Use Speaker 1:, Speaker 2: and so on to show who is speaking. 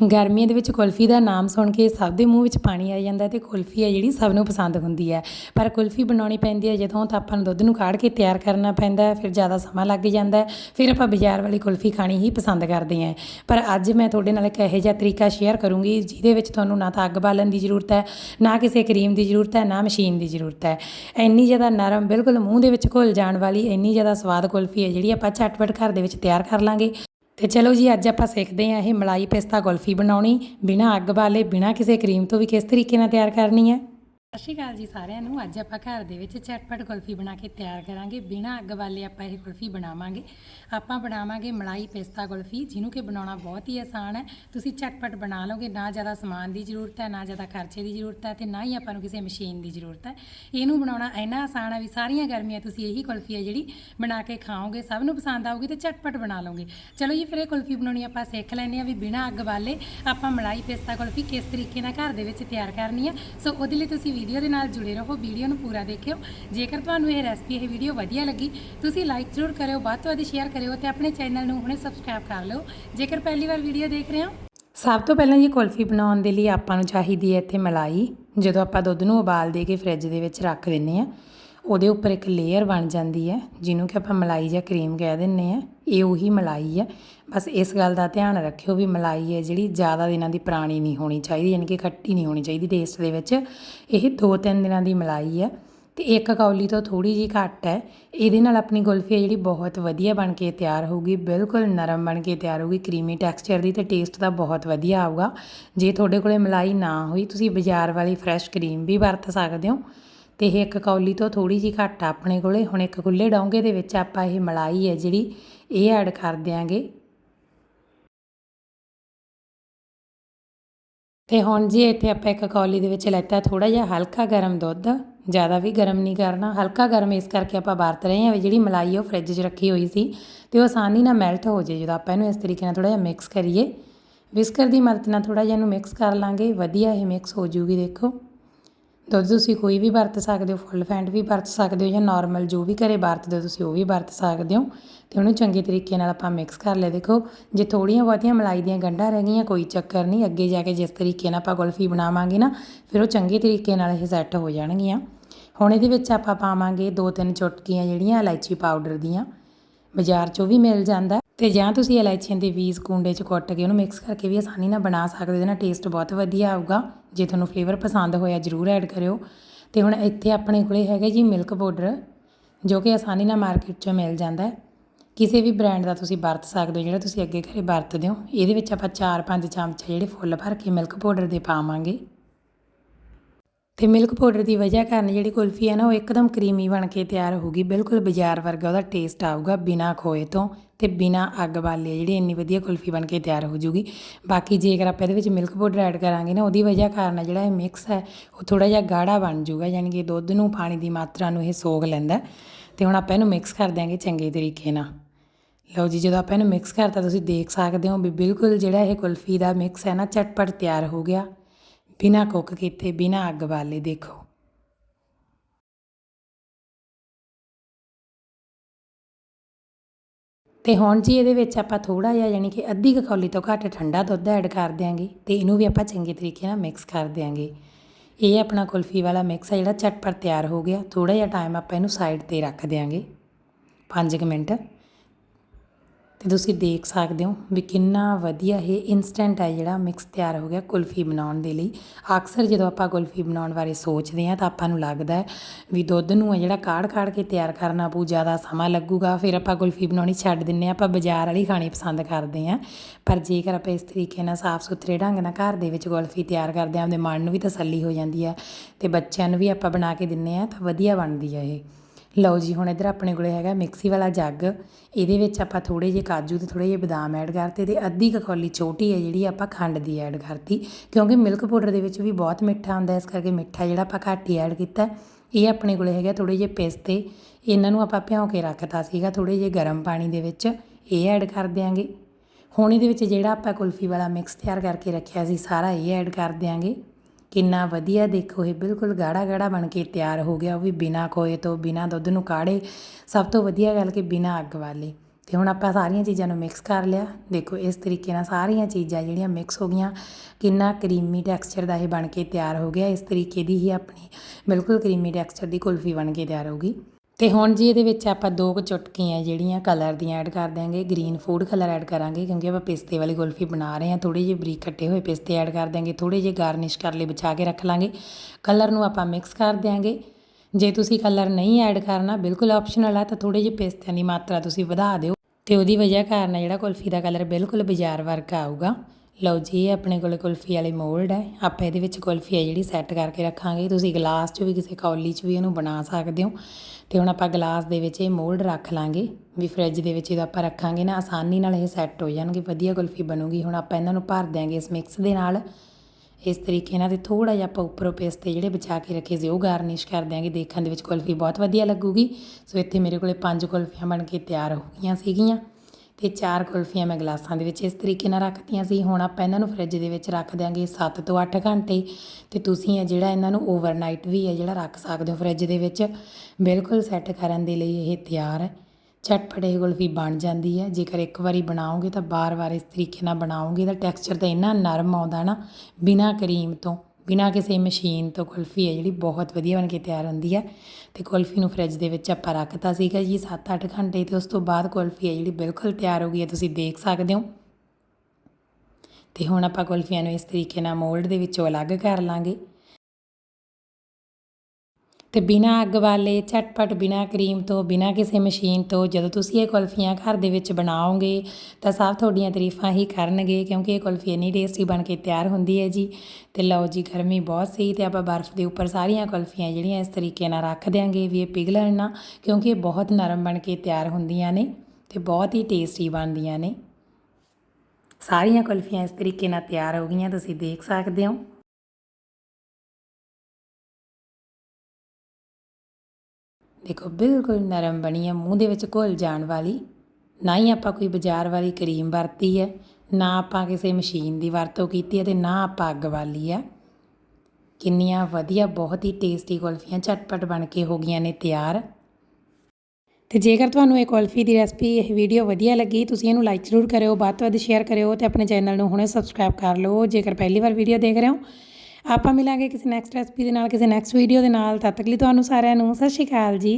Speaker 1: ਗਰਮੀਆਂ ਦੇ ਵਿੱਚ ਕੁਲਫੀ ਦਾ ਨਾਮ ਸੁਣ ਕੇ ਸਭ ਦੇ ਮੂੰਹ ਵਿੱਚ ਪਾਣੀ ਆ ਜਾਂਦਾ ਤੇ ਕੁਲਫੀ ਹੈ ਜਿਹੜੀ ਸਭ ਨੂੰ ਪਸੰਦ ਹੁੰਦੀ ਹੈ। ਪਰ ਕੁਲਫੀ ਬਣਾਉਣੀ ਪੈਂਦੀ ਹੈ ਜਦੋਂ ਤਾਂ ਆਪਾਂ ਨੂੰ ਦੁੱਧ ਨੂੰ ਕਾੜ ਕੇ ਤਿਆਰ ਕਰਨਾ ਪੈਂਦਾ ਫਿਰ ਜ਼ਿਆਦਾ ਸਮਾਂ ਲੱਗ ਜਾਂਦਾ ਫਿਰ ਆਪਾਂ ਬਾਜ਼ਾਰ ਵਾਲੀ ਕੁਲਫੀ ਖਾਣੀ ਹੀ ਪਸੰਦ ਕਰਦੇ ਹਾਂ। ਪਰ ਅੱਜ ਮੈਂ ਤੁਹਾਡੇ ਨਾਲ ਇੱਕ ਇਹੋ ਜਿਹਾ ਤਰੀਕਾ ਸ਼ੇਅਰ ਕਰੂੰਗੀ ਜਿਹਦੇ ਵਿੱਚ ਤੁਹਾਨੂੰ ਨਾ ਤਾਂ ਅੱਗ ਬਾਲਣ ਦੀ ਜ਼ਰੂਰਤ ਹੈ, ਨਾ ਕਿਸੇ ਕਰੀਮ ਦੀ ਜ਼ਰੂਰਤ ਹੈ, ਨਾ ਮਸ਼ੀਨ ਦੀ ਜ਼ਰੂਰਤ ਹੈ। ਇੰਨੀ ਜ਼ਿਆਦਾ ਨਰਮ ਬਿਲਕੁਲ ਮੂੰਹ ਦੇ ਵਿੱਚ ਘੁਲ ਜਾਣ ਵਾਲੀ ਇੰਨੀ ਜ਼ਿਆਦਾ ਸਵਾਦ ਕੁਲਫੀ ਹੈ ਜਿਹੜੀ ਆਪਾਂ ਝਟਪਟ ਘਰ ਦੇ ਵਿੱਚ ਤਿਆਰ ਕਰ ਲਾਂਗੇ। ਤੇ ਚਲੋ ਜੀ, ਅੱਜ ਆਪਾਂ ਸਿੱਖਦੇ ਹਾਂ ਇਹ ਮਲਾਈ ਪਿਸਤਾ ਕੁਲਫੀ ਬਣਾਉਣੀ। ਬਿਨਾਂ ਅੱਗ ਬਾਲੇ, ਬਿਨਾਂ ਕਿਸੇ ਕਰੀਮ ਤੋਂ ਵੀ ਕਿਸ ਤਰੀਕੇ ਨਾਲ ਤਿਆਰ ਕਰਨੀ ਹੈ? ਸਤਿ ਸ਼੍ਰੀ ਅਕਾਲ ਜੀ ਸਾਰਿਆਂ ਨੂੰ। ਅੱਜ ਆਪਾਂ ਘਰ ਦੇ ਵਿੱਚ ਝਟਪਟ ਕੁਲਫੀ ਬਣਾ ਕੇ ਤਿਆਰ ਕਰਾਂਗੇ। ਬਿਨਾਂ ਅੱਗ ਵਾਲੇ ਆਪਾਂ ਇਹ ਕੁਲਫੀ ਬਣਾਵਾਂਗੇ। ਆਪਾਂ ਬਣਾਵਾਂਗੇ ਮਲਾਈ ਪਿਸਤਾ ਕੁਲਫੀ, ਜਿਹਨੂੰ ਕਿ ਬਣਾਉਣਾ ਬਹੁਤ ਹੀ ਆਸਾਨ ਹੈ। ਤੁਸੀਂ ਝਟਪਟ ਬਣਾ ਲਓਗੇ, ਨਾ ਜ਼ਿਆਦਾ ਸਮਾਨ ਦੀ ਜ਼ਰੂਰਤ ਹੈ, ਨਾ ਜ਼ਿਆਦਾ ਖਰਚੇ ਦੀ ਜ਼ਰੂਰਤ ਹੈ ਤੇ ਨਾ ਹੀ ਆਪਾਂ ਨੂੰ ਕਿਸੇ ਮਸ਼ੀਨ ਦੀ ਜ਼ਰੂਰਤ ਹੈ। ਇਹਨੂੰ ਬਣਾਉਣਾ ਇੰਨਾ ਆਸਾਨ ਹੈ ਵੀ ਸਾਰੀਆਂ ਗਰਮੀਆਂ ਤੁਸੀਂ ਇਹੀ ਕੁਲਫੀ ਹੈ ਜਿਹੜੀ ਬਣਾ ਕੇ ਖਾਓਗੇ। ਸਭ ਨੂੰ ਪਸੰਦ ਆਊਗੀ ਤੇ ਝਟਪਟ ਬਣਾ ਲਓਗੇ। ਚਲੋ ਜੀ, ਫਿਰ ਇਹ ਕੁਲਫੀ ਬਣਾਉਣੀ ਆਪਾਂ ਸਿੱਖ ਲੈਂਦੇ ਆ ਵੀ ਬਿਨਾਂ ਅੱਗ ਵਾਲੇ ਆਪਾਂ ਮਲਾਈ ਪਿਸਤਾ ਕੁਲਫੀ ਕਿਸ ਤਰੀਕੇ ਨਾਲ ਘਰ ਦੇ ਵਿੱਚ ਤਿਆਰ ਕਰਨੀ ਹੈ। ਸੋ ਉਹਦੇ ਲਈ ਤੁਸੀਂ ਵੀਡੀਓ ਦੇ ਨਾਲ ਜੁੜੇ ਰਹੋ, ਵੀਡੀਓ ਨੂੰ ਪੂਰਾ ਦੇਖਿਓ। ਜੇਕਰ ਤੁਹਾਨੂੰ ਇਹ ਰੈਸਪੀ ਇਹ ਵੀਡੀਓ ਵਧੀਆ ਲੱਗੀ, ਤੁਸੀਂ ਲਾਈਕ ਜ਼ਰੂਰ ਕਰਿਓ, ਵੱਧ ਤੋਂ ਵੱਧ ਸ਼ੇਅਰ ਕਰਿਓ ਤੇ ਆਪਣੇ ਚੈਨਲ ਨੂੰ ਹੁਣੇ ਸਬਸਕ੍ਰਾਈਬ ਕਰ ਲਓ। ਜੇਕਰ ਪਹਿਲੀ ਵਾਰ ਵੀਡੀਓ ਦੇਖ ਰਹੇ ਹੋ। ਸਭ ਤੋਂ ਪਹਿਲਾਂ ਜੀ ਕੁਲਫੀ ਬਣਾਉਣ ਦੇ ਲਈ ਆਪਾਂ ਨੂੰ ਚਾਹੀਦੀ ਹੈ ਇੱਥੇ ਮਲਾਈ। ਜਦੋਂ ਆਪਾਂ ਦੁੱਧ ਨੂੰ ਉਬਾਲ ਦੇ ਕੇ ਫ੍ਰਿਜ ਦੇ ਵਿੱਚ ਰੱਖ ਦਿੰਨੇ ਆ ਉਹਦੇ ਉੱਪਰ ਇੱਕ ਲੇਅਰ ਬਣ ਜਾਂਦੀ ਹੈ, ਜਿਹਨੂੰ ਕਿ ਆਪਾਂ ਮਲਾਈ ਜਾਂ ਕਰੀਮ ਕਹਿ ਦਿੰਨੇ ਆ ਇਹ ਉਹੀ ਮਲਾਈ ਹੈ। ਬਸ ਇਸ ਗੱਲ ਦਾ ਧਿਆਨ ਰੱਖਿਓ ਵੀ ਮਲਾਈ ਹੈ ਜਿਹੜੀ ਜ਼ਿਆਦਾ ਦਿਨਾਂ ਦੀ ਪੁਰਾਣੀ ਨਹੀਂ ਹੋਣੀ ਚਾਹੀਦੀ, ਯਾਨੀ ਕਿ ਖੱਟੀ ਨਹੀਂ ਹੋਣੀ ਚਾਹੀਦੀ ਟੇਸਟ ਦੇ ਵਿੱਚ। ਇਹ 2-3 ਦਿਨਾਂ ਦੀ ਮਲਾਈ ਹੈ ਤੇ ਇੱਕ ਕੌਲੀ ਤੋਂ ਥੋੜੀ ਜੀ ਘੱਟ ਹੈ। ਇਹਦੇ ਨਾਲ ਆਪਣੀ ਕੁਲਫੀ ਹੈ ਜਿਹੜੀ ਬਹੁਤ ਵਧੀਆ ਬਣ ਕੇ ਤਿਆਰ ਹੋਊਗੀ, ਬਿਲਕੁਲ ਨਰਮ ਬਣ ਕੇ ਤਿਆਰ ਹੋਊਗੀ ਕਰੀਮੀ ਟੈਕਸਚਰ ਦੀ ਤੇ ਟੇਸਟ ਦਾ ਬਹੁਤ ਵਧੀਆ ਆਊਗਾ। ਜੇ ਤੁਹਾਡੇ ਕੋਲੇ ਮਲਾਈ ਨਾ ਹੋਈ, ਤੁਸੀਂ ਬਾਜ਼ਾਰ ਵਾਲੀ ਫਰੈਸ਼ ਕਰੀਮ ਵੀ ਵਰਤ ਸਕਦੇ ਹੋ। ਅਤੇ ਇਹ ਇੱਕ ਕੌਲੀ ਤੋਂ ਥੋੜ੍ਹੀ ਜਿਹੀ ਘੱਟ ਆ ਆਪਣੇ ਕੋਲੇ। ਹੁਣ ਇੱਕ ਖੁੱਲ੍ਹੇ ਡੋਂਗੇ ਦੇ ਵਿੱਚ ਆਪਾਂ ਇਹ ਮਲਾਈ ਹੈ ਜਿਹੜੀ, ਇਹ ਐਡ ਕਰ ਦਿਆਂਗੇ। ਤੇ ਹੁਣ ਜੀ ਇੱਥੇ ਆਪਾਂ ਇੱਕ ਕੌਲੀ ਦੇ ਵਿੱਚ ਲੈਤਾ ਥੋੜਾ ਜਿਹਾ ਹਲਕਾ ਗਰਮ ਦੁੱਧ, ਜ਼ਿਆਦਾ ਵੀ ਗਰਮ ਨਹੀਂ ਕਰਨਾ। ਹਲਕਾ ਗਰਮ ਇਸ ਕਰਕੇ ਆਪਾਂ ਵਰਤ ਰਹੇ ਹਾਂ ਵੀ ਜਿਹੜੀ ਮਲਾਈ ਉਹ ਫ੍ਰਿਜ 'ਚ ਰੱਖੀ ਹੋਈ ਸੀ ਤੇ ਉਹ ਆਸਾਨੀ ਨਾਲ ਮੈਲਟ ਹੋ ਜੇ ਜਦੋਂ ਆਪਾਂ ਇਹਨੂੰ ਇਸ ਤਰੀਕੇ ਨਾਲ ਥੋੜਾ ਜਿਹਾ ਮਿਕਸ ਕਰੀਏ, ਵਿਸਕਰ ਦੀ ਮਦਦ ਨਾਲ ਥੋੜਾ ਜਿਹਾ ਇਹਨੂੰ ਮਿਕਸ ਕਰ ਲਾਂਗੇ। ਵਧੀਆ ਇਹ ਮਿਕਸ ਹੋ ਜੂਗੀ ਦੇਖੋ। ਦੁੱਧ ਤੁਸੀਂ ਕੋਈ ਵੀ ਵਰਤ ਸਕਦੇ ਹੋ ਫੁੱਲ ਫੈਂਟ ਵੀ ਵਰਤ ਸਕਦੇ ਹੋ ਜਾਂ ਨਾਰਮਲ ਜੋ ਵੀ ਘਰੇ ਵਰਤਦੇ ਹੋ, ਤੁਸੀਂ ਉਹ ਵੀ ਵਰਤ ਸਕਦੇ ਹੋ ਤੇ ਉਹਨੂੰ ਚੰਗੇ ਤਰੀਕੇ ਨਾਲ ਆਪਾਂ ਮਿਕਸ ਕਰ ਲਿਆ। ਦੇਖੋ, ਜੇ ਥੋੜੀਆਂ ਬਹੁਤੀਆਂ ਮਲਾਈ ਦੀਆਂ ਗੰਢਾਂ ਰਹਿ ਗਈਆਂ, ਕੋਈ ਚੱਕਰ ਨਹੀਂ, ਅੱਗੇ ਜਾ ਕੇ ਜਿਸ ਤਰੀਕੇ ਨਾਲ ਆਪਾਂ ਕੁਲਫੀ ਬਣਾਵਾਂਗੇ ਨਾ, ਫਿਰ ਉਹ ਚੰਗੇ ਤਰੀਕੇ ਨਾਲ ਇਹ ਸੈੱਟ ਹੋ ਜਾਣਗੀਆਂ। ਹੁਣ ਇਹਦੇ ਵਿੱਚ ਆਪਾਂ ਪਾਵਾਂਗੇ ਦੋ ਤਿੰਨ ਚੁਟਕੀਆਂ ਜਿਹੜੀਆਂ ਇਲਾਇਚੀ ਪਾਊਡਰ ਦੀਆਂ, ਬਾਜ਼ਾਰ 'ਚੋਂ ਵੀ ਮਿਲ ਜਾਂਦਾ। ਤੇ ਜਾਂ ਤੁਸੀਂ ਇਲਾਇਚੀਆਂ ਦੇ ਬੀਜ ਕੁੰਡੇ 'ਚ ਕੁੱਟ ਕੇ ਉਹਨੂੰ ਮਿਕਸ ਕਰਕੇ ਵੀ ਆਸਾਨੀ ਨਾਲ ਬਣਾ ਸਕਦੇ ਹੋ, ਇਹਦੇ ਨਾਲ ਟੇਸਟ ਬਹੁਤ ਵਧੀਆ ਆਊਗਾ। ਜੇ ਤੁਹਾਨੂੰ ਫਲੇਵਰ ਪਸੰਦ ਹੋਇਆ ਜਰੂਰ ਐਡ ਕਰਿਓ। ਤੇ ਹੁਣ ਇੱਥੇ ਆਪਣੇ ਕੋਲੇ ਹੈਗਾ ਜੀ ਮਿਲਕ ਪਾਊਡਰ ਜੋ ਕਿ ਆਸਾਨੀ ਨਾਲ ਮਾਰਕੀਟ 'ਚੋਂ ਮਿਲ ਜਾਂਦਾ ਹੈ। ਕਿਸੇ ਵੀ ਬ੍ਰਾਂਡ ਦਾ ਤੁਸੀਂ ਵਰਤ ਸਕਦੇ ਹੋ, ਜਿਹੜਾ ਤੁਸੀਂ ਅੱਗੇ ਘਰੇ ਵਰਤਦੇ ਹੋ। ਇਹਦੇ ਵਿੱਚ ਆਪਾਂ 4-5 ਚਮਚ ਜਿਹੜੇ ਫੁੱਲ ਭਰ ਕੇ ਮਿਲਕ ਪਾਊਡਰ ਦੇ ਪਾਵਾਂਗੇ। ਤੇ ਮਿਲਕ ਪਾਊਡਰ ਦੀ ਵਜ੍ਹਾ ਕਾਰਨ ਜਿਹੜੀ ਕੁਲਫੀ ਹੈ ਨਾ, ਉਹ ਇੱਕਦਮ ਕਰੀਮੀ ਬਣ ਕੇ ਤਿਆਰ ਹੋਊਗੀ। ਬਿਲਕੁਲ ਬਾਜ਼ਾਰ ਵਰਗਾ ਉਹਦਾ ਟੇਸਟ ਆਊਗਾ ਬਿਨਾ ਖੋਏ ਤੋਂ। ਤੇ ਬਿਨਾ ਅੱਗ ਬਾਲੇ ਜਿਹੜੀ ਇੰਨੀ ਵਧੀਆ ਕੁਲਫੀ ਬਣ ਕੇ ਤਿਆਰ ਹੋ ਜੂਗੀ। ਬਾਕੀ ਜੇਕਰ ਆਪਾਂ ਇਹਦੇ ਵਿੱਚ ਮਿਲਕ ਪਾਊਡਰ ਐਡ ਕਰਾਂਗੇ ਨਾ, ਉਹਦੀ ਵਜ੍ਹਾ ਕਾਰਨ ਜਿਹੜਾ ਇਹ ਮਿਕਸ ਹੈ, ਉਹ ਥੋੜਾ ਜਿਹਾ ਗਾੜਾ ਬਣ ਜੂਗਾ, ਯਾਨੀ ਕਿ ਦੁੱਧ ਨੂੰ, ਪਾਣੀ ਦੀ ਮਾਤਰਾ ਨੂੰ ਇਹ ਸੋਖ ਲੈਂਦਾ ਤੇ ਹੁਣ ਆਪਾਂ ਇਹਨੂੰ ਮਿਕਸ ਕਰ ਦਿਆਂਗੇ ਚੰਗੇ ਤਰੀਕੇ ਨਾਲ। ਲਓ ਜੀ, ਜਦੋਂ ਆਪਾਂ ਇਹਨੂੰ ਮਿਕਸ ਕਰਤਾ, ਤੁਸੀਂ ਦੇਖ ਸਕਦੇ ਹੋ ਵੀ ਬਿਲਕੁਲ ਜਿਹੜਾ ਇਹ ਕੁਲਫੀ ਦਾ ਮਿਕਸ ਹੈ ਨਾ, ਚਟਪਟ ਤਿਆਰ ਹੋ ਗਿਆ। ਬਿਨਾ ਕੁੱਕ ਕੀਤੇ, ਬਿਨਾ ਅੱਗ ਬਾਲੇ, ਦੇਖੋ। ਤੇ ਹੁਣ ਜੀ ਇਹਦੇ ਵਿੱਚ ਆਪਾਂ ਥੋੜਾ ਜਿਹਾ ਯਾਨੀ ਕਿ ਅੱਧੀ ਕੁ ਕੌਲੀ ਤੋਂ ਘੱਟ ਠੰਡਾ ਦੁੱਧ ਐਡ ਕਰ ਦਿਆਂਗੇ ਤੇ ਇਹਨੂੰ ਵੀ ਆਪਾਂ ਚੰਗੇ ਤਰੀਕੇ ਨਾਲ ਮਿਕਸ ਕਰ ਦਿਆਂਗੇ। ਇਹ ਆਪਣਾ ਕੁਲਫੀ ਵਾਲਾ ਮਿਕਸ ਆ, ਜਿਹੜਾ ਝਟਪਟ ਤਿਆਰ ਹੋ ਗਿਆ। ਥੋੜਾ ਜਿਹਾ ਟਾਈਮ ਆਪਾਂ ਇਹਨੂੰ ਸਾਈਡ ਤੇ ਰੱਖ ਦਿਆਂਗੇ। 5 ਮਿੰਟ। ਤੇ ਤੁਸੀਂ ਦੇਖ ਸਕਦੇ ਹੋ ਵੀ ਕਿੰਨਾ ਵਧੀਆ ਇਹ ਇਨਸਟੈਂਟ ਹੈ ਜਿਹੜਾ ਮਿਕਸ ਤਿਆਰ ਹੋ ਗਿਆ ਕੁਲਫੀ ਬਣਾਉਣ ਦੇ ਲਈ। ਅਕਸਰ ਜਦੋਂ ਆਪਾਂ ਕੁਲਫੀ ਬਣਾਉਣ ਬਾਰੇ ਸੋਚਦੇ ਹਾਂ ਤਾਂ ਆਪਾਂ ਨੂੰ ਲੱਗਦਾ ਹੈ ਵੀ ਦੁੱਧ ਨੂੰ ਹੈ ਜਿਹੜਾ ਕਾੜ ਕਾੜ ਕੇ ਤਿਆਰ ਕਰਨਾ ਪਊ, ਜ਼ਿਆਦਾ ਸਮਾਂ ਲੱਗੂਗਾ, ਫਿਰ ਆਪਾਂ ਕੁਲਫੀ ਬਣਾਉਣੀ ਛੱਡ ਦਿੰਨੇ ਆ ਆਪਾਂ ਬਾਜ਼ਾਰ ਵਾਲੀ ਖਾਣੀ ਪਸੰਦ ਕਰਦੇ ਹਾਂ। ਪਰ ਜੇਕਰ ਆਪਾਂ ਇਸ ਤਰੀਕੇ ਨਾਲ ਸਾਫ਼ ਸੁਥਰੇ ਢੰਗ ਨਾਲ ਘਰ ਦੇ ਵਿੱਚ ਕੁਲਫੀ ਤਿਆਰ ਕਰਦੇ ਹਾਂ, ਆਪਦੇ ਮਨ ਨੂੰ ਵੀ ਤਸੱਲੀ ਹੋ ਜਾਂਦੀ ਹੈ ਤੇ ਬੱਚਿਆਂ ਨੂੰ ਵੀ ਆਪਾਂ ਬਣਾ ਕੇ ਦਿੰਨੇ ਆ ਤਾਂ ਵਧੀਆ ਬਣਦੀ ਹੈ ਇਹ। ਲਓ ਜੀ, ਹੁਣ ਇੱਧਰ ਆਪਣੇ ਕੋਲੇ ਹੈਗਾ ਮਿਕਸੀ ਵਾਲਾ ਜੱਗ। ਇਹਦੇ ਵਿੱਚ ਆਪਾਂ ਥੋੜੇ ਜਿਹੇ ਕਾਜੂ ਤੇ ਥੋੜੇ ਜਿਹੇ ਬਦਾਮ ਐਡ ਕਰਤੇ ਤੇ ਅੱਧੀ ਕੁ ਕੌਲੀ ਛੋਟੀ ਹੈ ਜਿਹੜੀ ਆਪਾਂ ਖੰਡ ਦੀ ਐਡ ਕਰਤੀ। ਕਿਉਂਕਿ ਮਿਲਕ ਪਾਊਡਰ ਦੇ ਵਿੱਚ ਵੀ ਬਹੁਤ ਮਿੱਠਾ ਹੁੰਦਾ, ਇਸ ਕਰਕੇ ਮਿੱਠਾ ਜਿਹੜਾ ਆਪਾਂ ਘੱਟ ਹੀ ਐਡ ਕੀਤਾ। ਇਹ ਆਪਣੇ ਕੋਲੇ ਹੈਗਾ ਥੋੜੇ ਜਿਹੇ ਪਿਸਤੇ। ਇਹਨਾਂ ਨੂੰ ਆਪਾਂ ਭਿਉਂ ਕੇ ਰੱਖਤਾ ਸੀਗਾ ਥੋੜੇ ਜਿਹੇ ਗਰਮ ਪਾਣੀ ਦੇ ਵਿੱਚ। ਇਹ ਐਡ ਕਰ ਦਿਆਂਗੇ। ਹੁਣ ਇਹਦੇ ਵਿੱਚ ਜਿਹੜਾ ਆਪਾਂ ਕੁਲਫੀ ਵਾਲਾ ਮਿਕਸ ਤਿਆਰ ਕਰਕੇ ਰੱਖਿਆ ਸੀ, ਸਾਰਾ ਇਹ ਐਡ ਕਰ ਦਿਆਂਗੇ। ਕਿੰਨਾ ਵਧੀਆ ਦੇਖੋ, ਇਹ ਬਿਲਕੁਲ ਗਾੜਾ ਗਾੜਾ ਬਣ ਕੇ ਤਿਆਰ ਹੋ ਗਿਆ। ਉਹ ਵੀ ਬਿਨਾ ਖੋਏ ਤੋਂ, ਬਿਨਾ ਦੁੱਧ ਨੂੰ ਕਾੜੇ, ਸਭ ਤੋਂ ਵਧੀਆ ਗੱਲ ਕਿ ਬਿਨਾ ਅੱਗ ਵਾਲੇ। ਤੇ ਹੁਣ ਆਪਾਂ ਸਾਰੀਆਂ ਚੀਜ਼ਾਂ ਨੂੰ ਮਿਕਸ ਕਰ ਲਿਆ। ਦੇਖੋ, ਇਸ ਤਰੀਕੇ ਨਾਲ ਸਾਰੀਆਂ ਚੀਜ਼ਾਂ ਜਿਹੜੀਆਂ ਮਿਕਸ ਹੋ ਗਈਆਂ, ਕਿੰਨਾ ਕਰੀਮੀ ਟੈਕਸਚਰ ਦਾ ਇਹ ਬਣ ਕੇ ਤਿਆਰ ਹੋ ਗਿਆ। ਇਸ ਤਰੀਕੇ ਦੀ ਹੀ ਆਪਣੀ ਬਿਲਕੁਲ ਕਰੀਮੀ ਟੈਕਸਚਰ ਦੀ ਕੁਲਫੀ ਬਣ ਕੇ ਤਿਆਰ ਹੋਊਗੀ ਤੇ ਹੁਣ ਜੀ ਇਹਦੇ ਵਿੱਚ ਆਪਾਂ ਦੋ ਕੁ ਚੁਟਕੀਆਂ ਜਿਹੜੀਆਂ ਕਲਰ ਦੀਆਂ ਐਡ ਕਰ ਦਿਆਂਗੇ। ਗ੍ਰੀਨ ਫੂਡ ਕਲਰ ਐਡ ਕਰਾਂਗੇ ਕਿਉਂਕਿ ਆਪਾਂ ਪਿਸਤੇ ਵਾਲੀ ਕੁਲਫੀ ਬਣਾ ਰਹੇ ਹਾਂ। ਥੋੜੇ ਜਿਹੇ ਬਰੀਕ ਕੱਟੇ ਹੋਏ ਪਿਸਤੇ ਐਡ ਕਰ ਦਿਆਂਗੇ। ਥੋੜੇ ਜਿਹੇ ਗਾਰਨਿਸ਼ ਕਰ ਲਈ ਬਚਾ ਕੇ ਰੱਖ ਲਾਂਗੇ। ਕਲਰ ਨੂੰ ਆਪਾਂ ਮਿਕਸ ਕਰ ਦਿਆਂਗੇ। ਜੇ ਤੁਸੀਂ ਕਲਰ ਨਹੀਂ ਐਡ ਕਰਨਾ, ਬਿਲਕੁਲ ਆਪਸ਼ਨਲ ਆ, ਤਾਂ ਥੋੜੇ ਜਿਹੇ ਪਿਸਤਿਆਂ ਦੀ ਮਾਤਰਾ ਤੁਸੀਂ ਵਧਾ ਦਿਓ। ਤੇ ਉਹਦੀ ਵਜ੍ਹਾ ਕਾਰਨ ਜਿਹੜਾ ਕੁਲਫੀ ਦਾ ਕਲਰ ਬਿਲਕੁਲ ਬਾਜ਼ਾਰ ਵਰਗਾ ਆਊਗਾ। ਲਓ ਜੀ, ਇਹ ਆਪਣੇ ਕੋਲ ਕੁਲਫੀ ਵਾਲੇ ਮੋਲਡ ਹੈ। ਆਪਾਂ ਇਹਦੇ ਵਿੱਚ ਕੁਲਫੀ ਹੈ ਜਿਹੜੀ ਸੈੱਟ ਕਰਕੇ ਰੱਖਾਂਗੇ। ਤੁਸੀਂ ਗਲਾਸ 'ਚ ਵੀ ਕਿਸੇ ਕੌਲੀ 'ਚ ਵੀ ਇਹਨੂੰ ਬਣਾ ਸਕਦੇ ਹੋ। ਤੇ ਹੁਣ ਆਪਾਂ ਗਲਾਸ ਦੇ ਵਿੱਚ ਇਹ ਮੋਲਡ ਰੱਖ ਲਾਂਗੇ। ਵੀ ਫ੍ਰਿਜ ਦੇ ਵਿੱਚ ਇਹਦਾ ਆਪਾਂ ਰੱਖਾਂਗੇ ਨਾ, ਆਸਾਨੀ ਨਾਲ ਇਹ ਸੈੱਟ ਹੋ ਜਾਣਗੇ। ਵਧੀਆ ਕੁਲਫੀ ਬਣੂਗੀ। ਹੁਣ ਆਪਾਂ ਇਹਨਾਂ ਨੂੰ ਭਰ ਦਿਆਂਗੇ ਇਸ ਮਿਕਸ ਦੇ ਨਾਲ। ਇਸ ਤਰੀਕੇ ਨਾਲ ਤੇ ਥੋੜਾ ਜਿਹਾ ਆਪਾਂ ਉੱਪਰੋਂ ਪੇਸਤੇ ਜਿਹੜੇ ਬਚਾ ਕੇ ਰੱਖੇ ਸੀ, ਉਹ ਗਾਰਨਿਸ਼ ਕਰ ਦਿਆਂਗੇ। ਦੇਖਣ ਦੇ ਵਿੱਚ ਕੁਲਫੀ ਬਹੁਤ ਵਧੀਆ ਲੱਗੂਗੀ। ਸੋ ਇੱਥੇ ਮੇਰੇ ਕੋਲੇ ਪੰਜ ਕੁਲਫੀਆਂ ਬਣ ਕੇ ਤਿਆਰ ਹੋ ਗਈਆਂ ਸੀਗੀਆਂ। ਤੇ ਚਾਰ ਕੁਲਫੀਆਂ ਮੈਂ ਗਲਾਸਾਂ ਦੇ ਵਿੱਚ ਇਸ ਤਰੀਕੇ ਨਾਲ ਰੱਖਤੀਆਂ ਸੀ। ਹੁਣ ਆਪਾਂ ਇਹਨਾਂ ਨੂੰ ਫ੍ਰਿਜ ਦੇ ਵਿੱਚ ਰੱਖ ਦਿਆਂਗੇ 7 ਤੋਂ 8 ਘੰਟੇ ਤੇ ਤੁਸੀਂ ਇਹ ਜਿਹੜਾ ਇਹਨਾਂ ਨੂੰ ਓਵਰਨਾਈਟ ਵੀ ਹੈ ਜਿਹੜਾ ਰੱਖ ਸਕਦੇ ਹੋ ਫ੍ਰਿਜ ਦੇ ਵਿੱਚ, ਬਿਲਕੁਲ ਸੈੱਟ ਕਰਨ ਦੇ ਲਈ ਇਹ ਤਿਆਰ ਹੈ। ਝਟਪਟ ਇਹ ਕੁਲਫੀ ਬਣ ਜਾਂਦੀ ਹੈ। ਜੇਕਰ ਇੱਕ ਵਾਰੀ ਬਣਾਓਗੇ ਤਾਂ ਬਾਰ-ਬਾਰ ਇਸ ਤਰੀਕੇ ਨਾਲ ਬਣਾਓਗੇ ਤਾਂ ਟੈਕਸਚਰ ਤਾਂ ਇੰਨਾ ਨਰਮ ਆਉਂਦਾ ਨਾ ਬਿਨਾ ਕਰੀਮ ਤੋਂ। ਬਿਨਾਂ ਕਿਸੇ ਮਸ਼ੀਨ ਤੋਂ ਕੁਲਫੀ ਹੈ ਜਿਹੜੀ ਬਹੁਤ ਵਧੀਆ ਬਣ ਕੇ ਤਿਆਰ ਹੁੰਦੀ ਹੈ ਤੇ ਕੁਲਫੀ ਨੂੰ ਫ੍ਰਿਜ ਦੇ ਵਿੱਚ ਆਪਾਂ ਰੱਖਤਾ ਸੀਗਾ ਜੀ 7-8 ਘੰਟੇ ਤੇ ਉਸ ਤੋਂ ਬਾਅਦ ਕੁਲਫੀ ਹੈ ਜਿਹੜੀ ਬਿਲਕੁਲ ਤਿਆਰ ਹੋ ਗਈ ਹੈ, ਤੁਸੀਂ ਦੇਖ ਸਕਦੇ ਹੋ। ਤੇ ਹੁਣ ਆਪਾਂ ਕੁਲਫੀਆਂ ਨੂੰ ਇਸ ਤਰੀਕੇ ਨਾਲ ਮੋਲਡ ਦੇ ਵਿੱਚੋਂ ਅਲੱਗ ਕਰ ਲਾਂਗੇ। ਅਤੇ ਬਿਨਾਂ ਅੱਗ ਵਾਲੇ, ਝਟਪਟ ਬਿਨਾਂ ਕਰੀਮ ਤੋਂ, ਬਿਨਾਂ ਕਿਸੇ ਮਸ਼ੀਨ ਤੋਂ ਜਦੋਂ ਤੁਸੀਂ ਇਹ ਕੁਲਫੀਆਂ ਘਰ ਦੇ ਵਿੱਚ ਬਣਾਓਗੇ ਤਾਂ ਸਭ ਤੁਹਾਡੀਆਂ ਤਾਰੀਫਾਂ ਹੀ ਕਰਨਗੇ ਕਿਉਂਕਿ ਇਹ ਕੁਲਫੀ ਇੰਨੀ ਟੇਸਟੀ ਬਣ ਕੇ ਤਿਆਰ ਹੁੰਦੀ ਹੈ ਜੀ। ਤੇ ਲਓ ਜੀ, ਗਰਮੀ ਬਹੁਤ ਸੀ ਤੇ ਆਪਾਂ ਬਰਫ਼ ਦੇ ਉੱਪਰ ਸਾਰੀਆਂ ਕੁਲਫੀਆਂ ਜਿਹੜੀਆਂ ਇਸ ਤਰੀਕੇ ਨਾਲ ਰੱਖ ਦਿਆਂਗੇ ਵੀ ਇਹ ਪਿਘਲਣ ਨਾ ਕਿਉਂਕਿ ਇਹ ਬਹੁਤ ਨਰਮ ਬਣ ਕੇ ਤਿਆਰ ਹੁੰਦੀਆਂ ਨੇ ਤੇ ਬਹੁਤ ਹੀ ਟੇਸਟੀ ਬਣਦੀਆਂ ਨੇ। ਸਾਰੀਆਂ ਕੁਲਫੀਆਂ ਇਸ ਤਰੀਕੇ ਨਾਲ ਤਿਆਰ ਹੋ ਗਈਆਂ, ਤੁਸੀਂ ਦੇਖ ਸਕਦੇ ਹੋ। ਦੇਖੋ, ਬਿਲਕੁਲ ਨਰਮ ਬਣੀ ਹੈ ਮੂੰਹ ਦੇ ਵਿੱਚ ਘੁਲ ਜਾਣ ਵਾਲੀ। ਨਾ ਹੀ ਆਪਾਂ ਕੋਈ ਬਾਜ਼ਾਰ ਵਾਲੀ ਕਰੀਮ ਵਰਤੀ ਹੈ, ਨਾ ਆਪਾਂ ਕਿਸੇ ਮਸ਼ੀਨ ਦੀ ਵਰਤੋਂ ਕੀਤੀ ਹੈ ਤੇ ਨਾ ਆਪਾਂ ਅੱਗ ਵਾਲੀ ਹੈ ਕਿੰਨੀਆਂ ਵਧੀਆ, ਬਹੁਤ ਹੀ ਟੇਸਟੀ ਕੁਲਫੀਆਂ ਝਟਪਟ ਬਣ ਕੇ ਹੋ ਗਈਆਂ ਨੇ ਤਿਆਰ। ਤੇ ਜੇਕਰ ਤੁਹਾਨੂੰ ਇਹ ਕੁਲਫੀ ਦੀ ਰੈਸਪੀ ਇਹ ਵੀਡੀਓ ਵਧੀਆ ਲੱਗੀ, ਤੁਸੀਂ ਇਹਨੂੰ ਲਾਈਕ ਜ਼ਰੂਰ ਕਰਿਓ, ਵੱਧ ਤੋਂ ਵੱਧ ਸ਼ੇਅਰ ਕਰਿਓ ਤੇ ਆਪਣੇ ਚੈਨਲ ਨੂੰ ਹੁਣੇ ਸਬਸਕ੍ਰਾਈਬ ਕਰ ਲਓ। ਜੇਕਰ ਪਹਿਲੀ ਵਾਰ ਵੀਡੀਓ ਦੇਖ ਰਹੇ ਹੋ ਆਪਾਂ ਮਿਲਾਂਗੇ ਕਿਸੇ ਨੈਕਸਟ ਰੈਸਪੀ ਦੇ ਨਾਲ, ਕਿਸੇ ਨੈਕਸਟ ਵੀਡੀਓ ਦੇ ਨਾਲ। ਤਦ ਤੱਕ ਲਈ ਤੁਹਾਨੂੰ ਸਾਰਿਆਂ ਨੂੰ ਸਤਿ ਸ਼੍ਰੀ ਅਕਾਲ ਜੀ।